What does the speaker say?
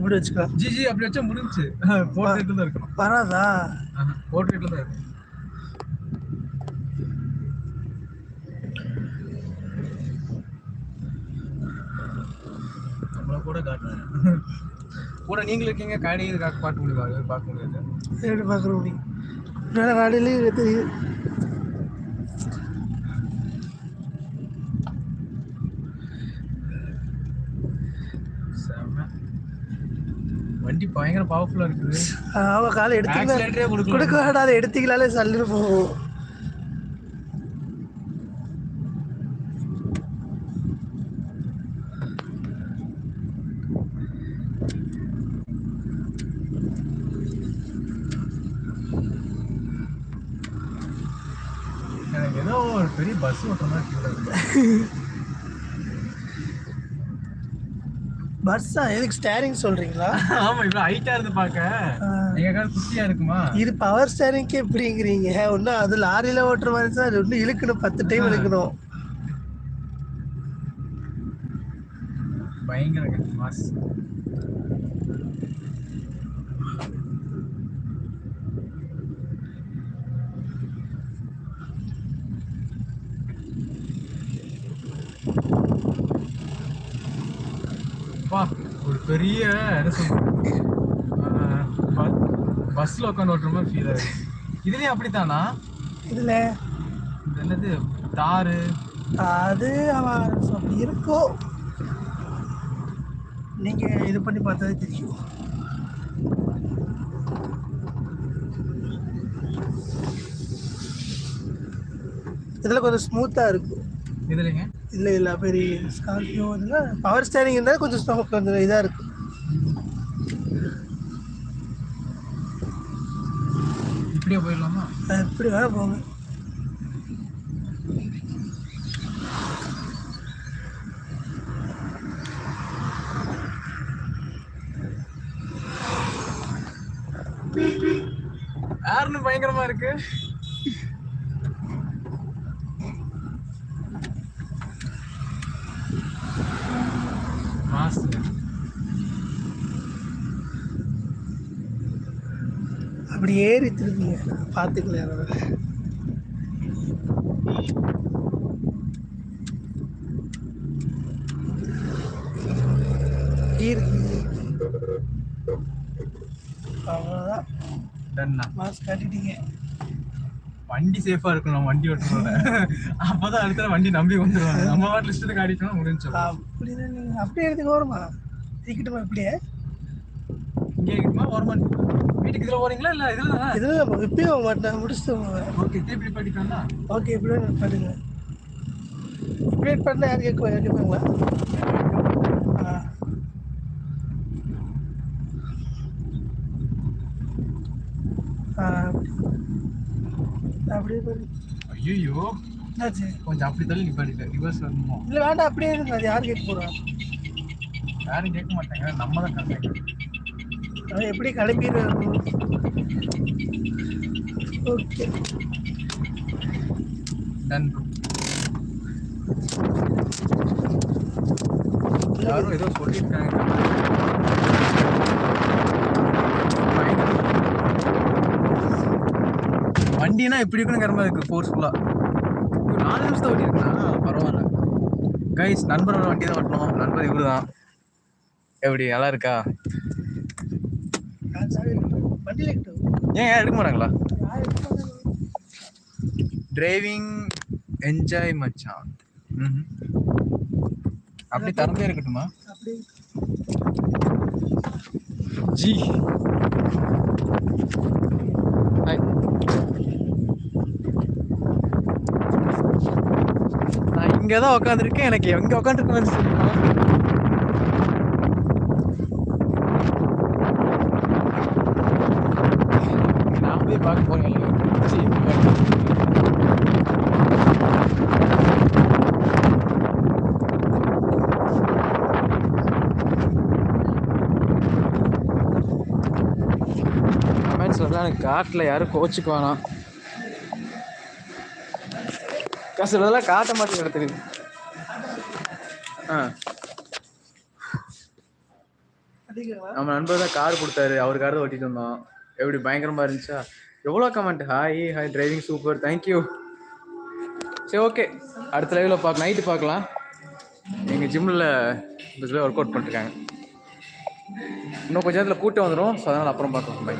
இப்படி வச்சுக்கலாம். G G அப்படி வச்சா முடிஞ்சுச்சு. போர்ட்ரேட்ல தான் இருக்கணும். வராதா போர்ட்ரேட்ல தான் இருக்கும் கூட காட்டுறாங்க கூட நீங்களும் இருக்கீங்க காடி பார்க்க முடியாது பார்க்க முடியாது. பார்க்குற முடியும். மேலே காலையிலேயே தெரியும் வண்டி பயங்கர பவர்ஃபுல்லா இருக்குது. அவன் காலை கொடுக்கல. கொடுக்க வேண்டாம் அதை எடுத்தீங்களாலே சல்லுன்னு போகும். எனக்கு ஏதோ ஒரு பெரிய பஸ் ஓட்டுற மாதிரி ஃபீல் ஆகுது பஸ்ஸா எதுக்கு ஸ்டேரிங் சொல்றீங்களா? ஆமா இவ்வளவு ஹைட்டா இருந்து பாக்க எங்க கால் குட்டியா இருக்குமா? இது பவர் ஸ்டேரிங்க்கு எப்படிங்கிறீங்க? ஒன்றும் அது லாரியில ஓட்டுற மாதிரி தான் அது இன்னும் இழுக்கணும் பத்து டைம் இழுக்கணும். பயங்கர மாஸ் வா ஒரு பெரிய என்ன சொல்றது? பஸ்ல உட்காந்து ஓட்டுற மாதிரி ஃபீல் ஆகுது இதுலயும் அப்படித்தானா? இதுல? இது என்னது? தாரு அது அவன் அப்படி இருக்கும் நீங்க இது பண்ணி பார்த்தாலே தெரியும். இதுல கொஞ்சம் ஸ்மூத்தா இருக்கும். இதுலங்க? இல்லை இல்லை பெரிய ஸ்கார்பியோ இதில் பவர் ஸ்டேரிங் இருந்தால் கொஞ்சம் கொஞ்சம் இதாக இருக்கும். இப்படியே போயிடலாமா? அது எப்படி வேணா போங்க. பயங்கரமா இருக்கு. மாஸ் அப்படி ஏறி திருப்பிங்க யாராவது கீர் அவ்வளோதான் மாஸ்க் காட்டிட்டீங்க. வண்டி சேஃபா இருக்கணும் வண்டி ஓட்டுறோட அப்பதான் அடுத்த வண்டி நம்பி வந்துருவாங்க. நம்ம வாட்டில் இஷ்டத்துக்கு ஆடிட்டோம் முடிஞ்சோம் அப்படின்னா நீங்கள் அப்படியே எடுத்துக்க வருமா? டிக்கெட்டுமா இப்படியே. இங்கே இருக்குமா? ஒரு மணி வீட்டுக்கு இதுல போறீங்களா? இல்ல இதுல தானே? இதில் இப்பயே மாட்டேன். முடிச்சுட்டு ஓகே திருப்பி பாட்டிட்டோம்னா ஓகே இப்படியே பண்ணுங்க அப்டேட் பண்ண யார் கேட்க கேட்பாங்களா? ஆ அப்படியே பண்ணு ஐயோ என்னாச்சு? கொஞ்சம் அப்படி தள்ளி நிப்பாட்டிட்டு ரிவர்ஸ் வரணுமோ? இல்லை வேண்டாம் அப்படியே இருங்க. அது யார் கேட்க போகிறா யாரும் கேட்க மாட்டாங்க. நம்ம தான் கரெக்டாக அவன் எப்படி கிளம்பிடுறாரு ஓகே. டன் யாரும் ஏதோ சொல்லியிருக்காங்க. வண்டினா எப்படி இருக்குன்னு மாதிரி இருக்கு ஃபோர்ஸ்ஃபுல்லா நாலு நிமிஷம் ஓட்டிருக்கா பரவாயில்ல. கைஸ் நண்பரோட வண்டி தான் ஓட்டணும். நண்பர் இவரு தான் எப்படி நல்லா இருக்கா? ஏன் ஏன் எடுக்க மாட்டாங்களா? டிரைவிங் என்ஜாய் மச்சான். அப்படி திறந்தே இருக்கட்டுமா? ஜி. ஹாய் நான் இங்கே தான் உட்காந்துருக்கேன் எனக்கு எங்கே உட்காந்துருக்கேன் நான் போய் பார்க்க போறேன். எனக்கு காட்டில் யாரும் கோச்சுக்கு வேணாம். சிலதெல்லாம் காட்ட மாட்டேங்கிற தெரியுது. ஆ. நம்ம நண்பர் தான் கார் கொடுத்தாரு. அவர் கார் தான் ஓட்டிட்டு வந்தோம். எப்படி பயங்கரமா இருந்துச்சா? எவ்வளோ comment hi hi driving super thank you சரி ஓகே அடுத்த லைவில் பார்க்க நைட்டு பார்க்கலாம். எங்கள் ஜிம்மில் பஸ்ஸில் ஒர்க் அவுட் பண்ணிருக்காங்க இன்னும் கொஞ்ச நேரத்தில் கூட்டம் வந்துடும் ஸோ அதனால் அப்புறம் பார்க்கலாம். பை